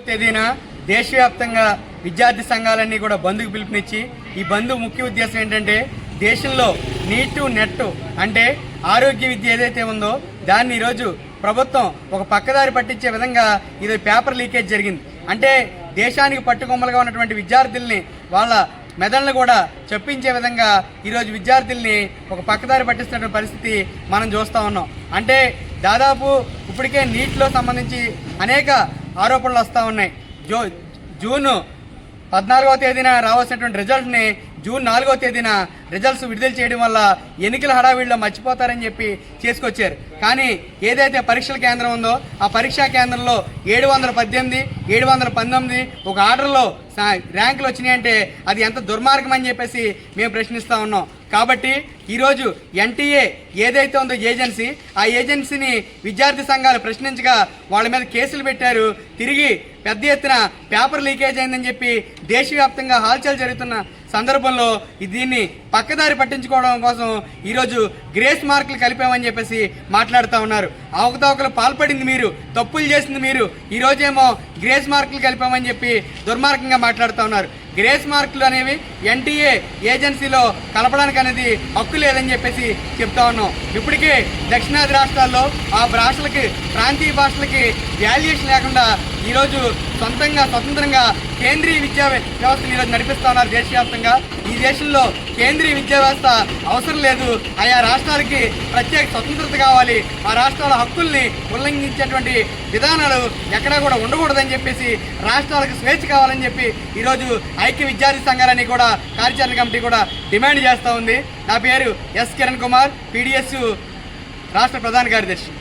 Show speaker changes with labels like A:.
A: తేదీన దేశవ్యాప్తంగా విద్యార్థి సంఘాలన్నీ కూడా బంద్కు పిలుపునిచ్చి ఈ బంద్ ముఖ్య ఉద్దేశం ఏంటంటే దేశంలో నీటు నెట్ అంటే ఆరోగ్య విద్య ఏదైతే ఉందో దాన్ని ఈరోజు ప్రభుత్వం ఒక పక్కదారి పట్టించే విధంగా ఇది పేపర్ లీకేజ్ జరిగింది. అంటే దేశానికి పట్టుకొమ్మలుగా ఉన్నటువంటి విద్యార్థుల్ని వాళ్ళ మెదళ్ళను కూడా చెప్పించే విధంగా ఈరోజు విద్యార్థుల్ని ఒక పక్కదారి పట్టిస్తున్న పరిస్థితి మనం చూస్తూ ఉన్నాం. అంటే దాదాపు ఇప్పటికే నీటిలో సంబంధించి అనేక ఆరోపణలు వస్తూ ఉన్నాయి. జో జూన్ పద్నాలుగవ తేదీన రావాల్సినటువంటి రిజల్ట్ని జూన్ నాలుగో తేదీన రిజల్ట్స్ విడుదల చేయడం వల్ల ఎన్నికల హడావిడిలో మర్చిపోతారని చెప్పి చేసుకొచ్చారు. కానీ ఏదైతే పరీక్షల కేంద్రం ఉందో ఆ పరీక్షా కేంద్రంలో ఏడు వందల పద్దెనిమిది ఏడు వందల పంతొమ్మిది ఒక ఆర్డర్లో ర్యాంకులు వచ్చినాయంటే అది ఎంత దుర్మార్గం అని చెప్పేసి మేము ప్రశ్నిస్తూ ఉన్నాం. కాబట్టి ఈరోజు ఎన్టీఏ ఏదైతే ఉందో ఏజెన్సీ ఆ ఏజెన్సీని విద్యార్థి సంఘాలు ప్రశ్నించగా వాళ్ళ మీద కేసులు పెట్టారు. తిరిగి పెద్ద ఎత్తున పేపర్ లీకేజ్ అయిందని చెప్పి దేశవ్యాప్తంగా హాల్చల్ జరుగుతున్న సందర్భంలో దీన్ని పక్కదారి పట్టించుకోవడం కోసం ఈరోజు గ్రేస్ మార్కులు కలిపామని చెప్పేసి మాట్లాడుతూ ఉన్నారు. అవకతవకలు పాల్పడింది మీరు తప్పులు చేసింది మీరు ఈరోజేమో గ్రేస్ మార్కులు కలిపామని చెప్పి దుర్మార్గంగా మాట్లాడుతూ ఉన్నారు. గ్రేస్ మార్కులు అనేవి ఎన్టీఏ ఏజెన్సీలో కలపడానికి అనేది హక్కు లేదని చెప్పేసి చెప్తా ఉన్నాం. ఇప్పటికే దక్షిణాది రాష్ట్రాల్లో ఆ భాషలకి ప్రాంతీయ భాషలకి వాల్యుయేషన్ లేకుండా ఈరోజు సొంతంగా స్వతంత్రంగా కేంద్రీయ విద్యా వ్యవస్థను ఈరోజు నడిపిస్తా ఉన్నారు దేశవ్యాప్తంగా. ఈ దేశంలో కేంద్రీయ విద్యా వ్యవస్థ అవసరం లేదు. ఆయా రాష్ట్రాలకి ప్రత్యేక స్వతంత్రత కావాలి. ఆ రాష్ట్రాల హక్కుల్ని ఉల్లంఘించేటువంటి విధానాలు ఎక్కడా కూడా ఉండకూడదని చెప్పేసి రాష్ట్రాలకు స్వేచ్ఛ కావాలని చెప్పి ఈరోజు ఐక్య విద్యార్థి సంఘాలని కూడా కార్యాచరణ కమిటీ కూడా డిమాండ్ చేస్తూ ఉంది. నా పేరు ఎస్ కిరణ్ కుమార్ పీడిఎస్ రాష్ట్ర ప్రధాన కార్యదర్శి.